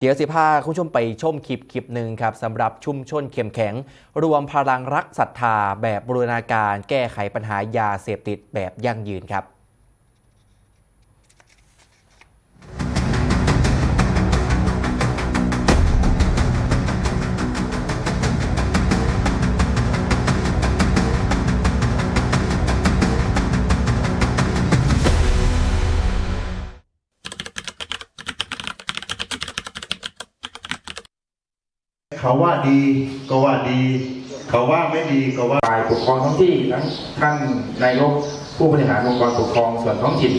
เดี๋ยวสิพาคุณผู้ชมไปชมคลิปคลิปหนึ่งครับสำหรับชุมชนเข้มแข็ง รวมพลังรักศรัทธาแบบบูรณาการแก้ไขปัญหายาเสพติดแบบยั่งยืนครับ เขาว่าดีก็ว่าดี เขาว่าไม่ดีก็ว่าฝ่ายปกครองท้องที่ทั้งท่านนายกผู้บริหารองค์กรปกครองส่วนท้องถิ่น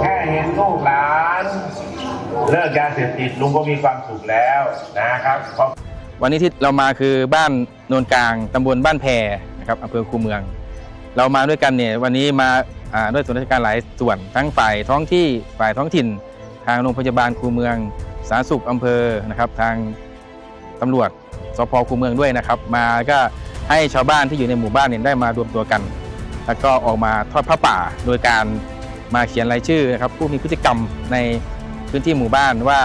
แค่เห็นลูกหลานเลิกยาเสพติดลุงก็มีความสุขแล้วนะครับเพราะวันนี้ที่เรามาคือบ้านโนนกลางตำบลบ้านแพนะครับอำเภอคูเมือง เรามาด้วยกันเนี่ยวันนี้มาอ่าด้วยส่วนราชการหลายส่วนทั้งฝ่ายท้องที่ฝ่ายท้องถิ่น ทางโรงพยาบาลคูเมืองสาธารณสุขอำเภอนะครับ ทาง ตำรวจสพคูเมืองด้วยนะครับ มาก็ให้ชาวบ้านที่อยู่ในหมู่บ้านเนี่ยได้มารวมตัวกัน แล้วก็ออกมาทอดผ้าป่า โดยการมาเขียนรายชื่อนะครับผู้มีพฤติกรรมในพื้นที่หมู่บ้านว่า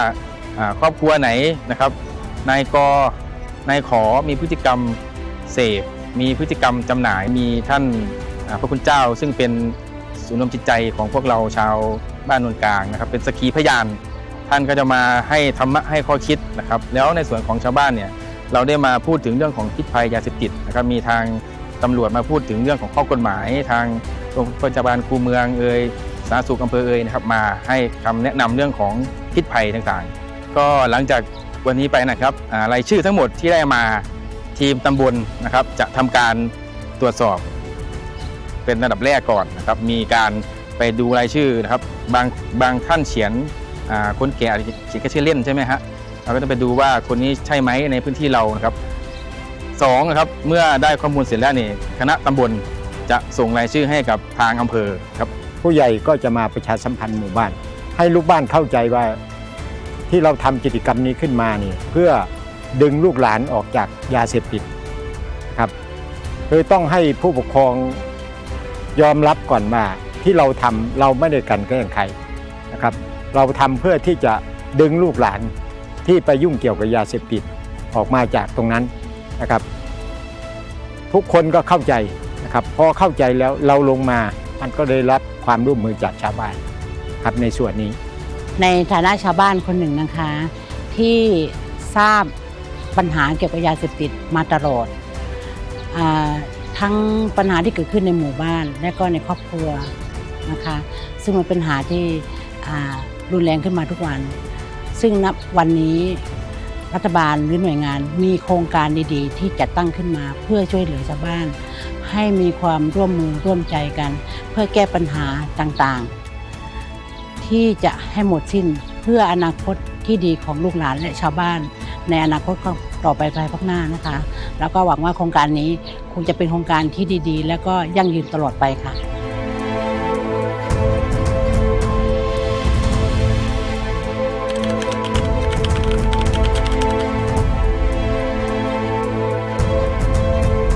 ครอบครัวไหนนะครับนายกนายขอมีพฤติกรรมเสพมีพฤติกรรมจำหน่ายมีท่านพระคุณเจ้า ซึ่งเป็นศูนย์รวมจิตใจของพวกเราชาวบ้านนนกลางนะครับ เป็นสกีพยาน ท่านก็จะมาให้ธรรมะให้ข้อคิดนะครับ แล้วในส่วนของชาวบ้านเนี่ยเราได้มาพูดถึงเรื่องของพิษภัยยาเสพติดนะครับมีทางตำรวจมาพูดถึงเรื่องของข้อกฎหมาย ทางโรงพยาบาลคูเมืองเอ่ยสาธารณสุขอำเภอเอ่ยนะครับมาให้คำแนะนำเรื่องของพิษภัยต่างๆ ก็หลังจากวันนี้ไปนะครับรายชื่อทั้งหมดที่ได้มาทีมตำบลนะครับ จะทำการตรวจสอบ เป็นระดับแรกก่อนนะครับ มีการไปดูรายชื่อนะครับบางบางท่านเขียน คนแก่อาจจะเขียนแค่ชื่อเล่นใช่ไหมฮะเราก็ต้องไปดูว่าคนนี้ใช่ไหมในพื้นที่เรานะครับสองนะครับเมื่อได้ข้อมูลเสร็จแล้วนี่คณะตำบลจะส่งรายชื่อให้กับทางอำเภอครับ ผู้ใหญ่ก็จะมาประชาสัมพันธ์หมู่บ้าน ให้ลูกบ้านเข้าใจว่าที่เราทำกิจกรรมนี้ขึ้นมานี่เพื่อดึงลูกหลานออกจากยาเสพติดครับคือต้องให้ผู้ปกครองยอมรับก่อนว่าที่เราทำเราไม่ได้กลันแกล้งใครนะครับ เราทำเพื่อที่จะดึงลูกหลานที่ไปยุ่งเกี่ยวกับยาเสพติดออกมาจากตรงนั้นนะครับ ทุกคนก็เข้าใจนะครับพอเข้าใจแล้วเราลงมามันก็ได้รับความร่วมมือจากชาวบ้านครับในส่วนนี้ ในฐานะชาวบ้านคนหนึ่งนะคะ ที่ทราบปัญหาเกี่ยวกับยาเสพติดมาตลอดอทั้งปัญหาที่เกิดขึ้นในหมู่บ้านและก็ในครอบครัวนะคะ ซึ่งมันเป็นปัญหาที่ รุนแรงขึ้นมาทุกวัน ซึ่งณวันนี้รัฐบาลหรือหน่วยงานมีโครงการดีๆ ที่จัดตั้งขึ้นมาเพื่อช่วยเหลือชาวบ้าน ให้มีความร่วมมือร่วมใจกัน เพื่อแก้ปัญหาต่างๆ ที่จะให้หมดสิ้นเพื่ออนาคตที่ดีของลูกหลานและชาวบ้าน ในอนาคตต่อไปภายภาคหน้านะคะ แล้วก็หวังว่าโครงการนี้คงจะเป็นโครงการที่ดีๆ แล้วก็ยั่งยืนตลอดไปค่ะ